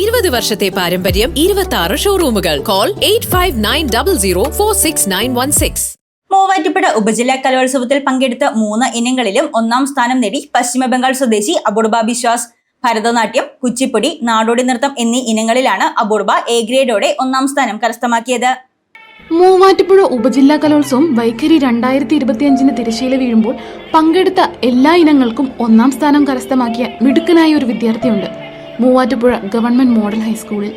ഇരുപത് വർഷത്തെ പാരമ്പര്യം ഇരുപത്തി ആറ് ഷോറൂമുകൾ call eight five nine double zero four six nine one six Muvattupuzha ഉപജില്ലാ കലോത്സവത്തിൽ പങ്കെടുത്ത മൂന്ന് ഇനങ്ങളിലും ഒന്നാം സ്ഥാനം നേടി പശ്ചിമബംഗാൾ സ്വദേശി അപൂർബ ബിശ്വാസ് ഭരതനാട്യം കുച്ചിപ്പുടി നാടോടി നൃത്തം എന്നീ ഇനങ്ങളിലാണ് അപൂർബ എ ഗ്രേഡോടെ ഒന്നാം സ്ഥാനം കരസ്ഥമാക്കിയത്. മൂവാറ്റുപുഴ ഉപജില്ലാ കലോത്സവം വൈഖരി രണ്ടായിരത്തി ഇരുപത്തിയഞ്ചിന് തിരശ്ശീല വീഴുമ്പോൾ പങ്കെടുത്ത എല്ലാ ഇനങ്ങൾക്കും ഒന്നാം സ്ഥാനം കരസ്ഥമാക്കിയ മിടുക്കനായ ഒരു വിദ്യാർത്ഥിയുണ്ട്. മൂവാറ്റുപുഴ ഗവൺമെന്റ് മോഡൽ ഹൈസ്കൂളിൽ.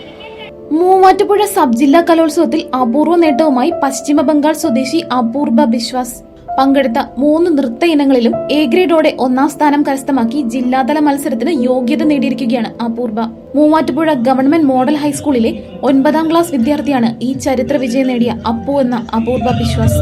മൂവാറ്റുപുഴ സബ് ജില്ലാ കലോത്സവത്തിൽ അപൂർവ നേട്ടവുമായി പശ്ചിമ ബംഗാൾ സ്വദേശി അപൂർവ ബിശ്വാസ്. പങ്കെടുത്ത മൂന്ന് നൃത്ത ഇനങ്ങളിലും എ ഗ്രേഡോടെ ഒന്നാം സ്ഥാനം കരസ്ഥമാക്കി ജില്ലാതല മത്സരത്തിന് യോഗ്യത നേടിയിരിക്കുകയാണ് അപൂർവ. മൂവാറ്റുപുഴ ഗവൺമെന്റ് മോഡൽ ഹൈസ്കൂളിലെ ഒൻപതാം ക്ലാസ് വിദ്യാർത്ഥിയാണ് ഈ ചരിത്ര വിജയം നേടിയ അപ്പു എന്ന അപൂർവ വിശ്വാസ്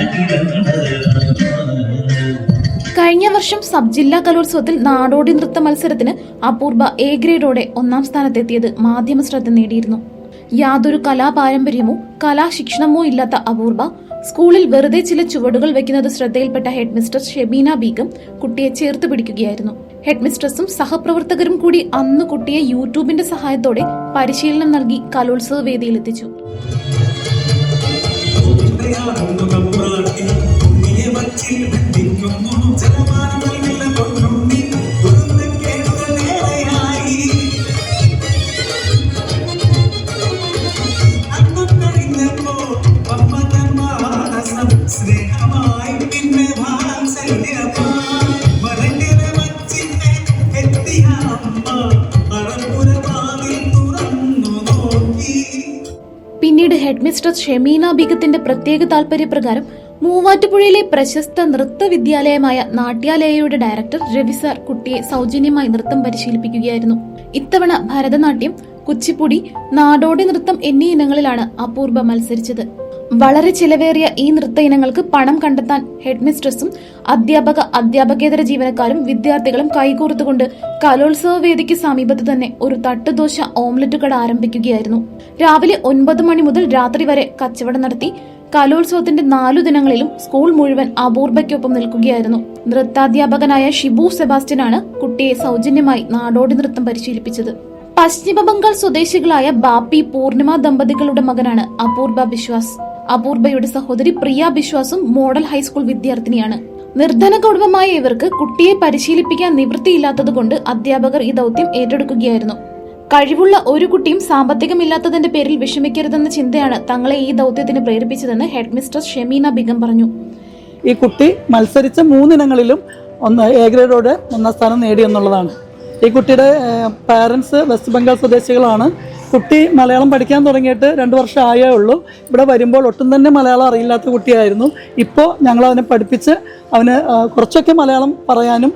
കഴിഞ്ഞ വർഷം സബ് ജില്ലാ കലോത്സവത്തിൽ നാടോടി നൃത്ത മത്സരത്തിന് അപൂർവ എ ഗ്രേഡോടെ ഒന്നാം സ്ഥാനത്തെത്തിയത് മാധ്യമ ശ്രദ്ധ നേടിയിരുന്നു. യാതൊരു കലാപാരമ്പര്യമോ കലാശിക്ഷണമോ ഇല്ലാത്ത അപൂർവ സ്കൂളിൽ വെറുതെ ചില ചുവടുകൾ വെക്കുന്നത് ശ്രദ്ധയിൽപ്പെട്ട ഹെഡ് മിസ്ട്രസ് ഷെബീന ബീഗം കുട്ടിയെ ചേർത്ത് പിടിക്കുകയായിരുന്നു. ഹെഡ് മിസ്ട്രസും സഹപ്രവർത്തകരും കൂടി അന്ന് കുട്ടിയെ യൂട്യൂബിന്റെ സഹായത്തോടെ പരിശീലനം നൽകി കലോത്സവ വേദിയിലെത്തിച്ചു പിന്നീട് ഹെഡ്മിസ്റ്റർ ഷെമീന ബീഗത്തിന്റെ പ്രത്യേക താൽപര്യപ്രകാരം മൂവാറ്റുപുഴയിലെ പ്രശസ്ത നൃത്ത വിദ്യാലയമായ നാട്യാലയയുടെ ഡയറക്ടർ രവി സാർ കുട്ടിയെ സൗജന്യമായി നൃത്തം പരിശീലിപ്പിക്കുകയായിരുന്നു. ഇത്തവണ ഭരതനാട്യം കുച്ചിപ്പുടി നാടോടി നൃത്തം എന്നീ ഇനങ്ങളിലാണ് അപൂർവ മത്സരിച്ചത്. വളരെ ചിലവേറിയ ഈ നൃത്ത ഇനങ്ങൾക്ക് പണം കണ്ടെത്താൻ ഹെഡ്മിസ്ട്രസും അധ്യാപക അധ്യാപകേതര ജീവനക്കാരും വിദ്യാർത്ഥികളും കൈകോർത്തുകൊണ്ട് കലോത്സവ വേദിക്ക് സമീപത്ത് തന്നെ ഒരു തട്ടുദോശ ഓംലറ്റ് കട ആരംഭിക്കുകയായിരുന്നു. രാവിലെ ഒൻപത് മണി മുതൽ രാത്രി വരെ കച്ചവടം നടത്തി കലോത്സവത്തിന്റെ നാലു ദിനങ്ങളിലും സ്കൂൾ മുഴുവൻ അപൂർവയ്ക്കൊപ്പം നിൽക്കുകയായിരുന്നു. നൃത്താധ്യാപകനായ ഷിബു സെബാസ്റ്റ്യൻ ആണ് കുട്ടിയെ സൗജന്യമായി നാടോടി നൃത്തം പരിശീലിപ്പിച്ചത്. പശ്ചിമ ബംഗാൾ സ്വദേശികളായ ബാപ്പി പൂർണിമ ദമ്പതികളുടെ മകനാണ് അപൂർബ ബിശ്വാസ്. അപൂർബയുടെ സഹോദരി പ്രിയ ബിശ്വാസും മോഡൽ ഹൈസ്കൂൾ വിദ്യാർത്ഥിനിയാണ്. നിർധന കുടുംബമായ ഇവർക്ക് കുട്ടിയെ പരിശീലിപ്പിക്കാൻ നിവൃത്തിയില്ലാത്തതുകൊണ്ട് അധ്യാപകർ ഈ ദൗത്യം ഏറ്റെടുക്കുകയായിരുന്നു. കഴിവുള്ള ഒരു കുട്ടിയും സാമ്പത്തികമില്ലാത്തതിന്റെ പേരിൽ വിഷമിക്കരുതെന്ന ചിന്തയാണ് തങ്ങളെ ഈ ദൗത്യത്തിന് പ്രേരിപ്പിച്ചതെന്ന് ഹെഡ് മിസ്റ്റർ ഷെമീന ബിഗം പറഞ്ഞു. ഈ കുട്ടി മത്സരിച്ച മൂന്നിനങ്ങളിലും ഒന്ന് എ ഗ്രേഡോടെ ഒന്നാം സ്ഥാനം നേടി എന്നുള്ളതാണ്. ഈ കുട്ടിയുടെ പാരൻസ് വെസ്റ്റ് ബംഗാൾ സ്വദേശികളാണ്. കുട്ടി മലയാളം പഠിക്കാൻ തുടങ്ങിയിട്ട് രണ്ട് വർഷം ആയേ ഉള്ളൂ. ഇവിടെ വരുമ്പോൾ ഒട്ടും തന്നെ മലയാളം അറിയില്ലാത്ത കുട്ടിയായിരുന്നു. ഇപ്പോൾ ഞങ്ങൾ അവനെ പഠിപ്പിച്ച് അവന് കുറച്ചൊക്കെ മലയാളം പറയാനും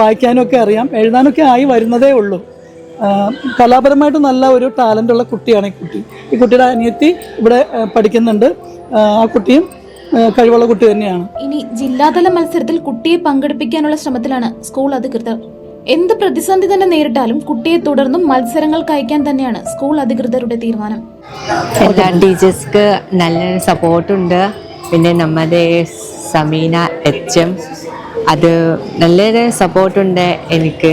വായിക്കാനും ഒക്കെ അറിയാം. എഴുതാനൊക്കെ ആയി വരുന്നതേ ഉള്ളൂ. കലാപരമായിട്ട് നല്ല ഒരു ടാലന്റ് ഉള്ള കുട്ടിയാണ് ഈ കുട്ടി. ഈ കുട്ടിയുടെ അനിയത്തി ഇവിടെ പഠിക്കുന്നുണ്ട്. ആ, കുട്ടിയും കഴിവുള്ള കുട്ടി തന്നെയാണ്. ഇനി ജില്ലാതല മത്സരത്തിൽ കുട്ടിയെ പങ്കെടുപ്പിക്കാനുള്ള ശ്രമത്തിലാണ് സ്കൂൾ അധികൃതർ. എന്ത് പ്രതിസന്ധി തന്നെ നേരിട്ടാലും കുട്ടിയെ തുടർന്നും മത്സരങ്ങൾക്ക് അയക്കാൻ തന്നെയാണ് സ്കൂൾ അധികൃതരുടെ തീരുമാനം. എല്ലാ ടീച്ചേഴ്സ്ക്ക് നല്ല സപ്പോർട്ടുണ്ട്. പിന്നെ നമ്മുടെ സമീന എച്ച് എം അത് നല്ലൊരു സപ്പോർട്ടുണ്ട് എനിക്ക്.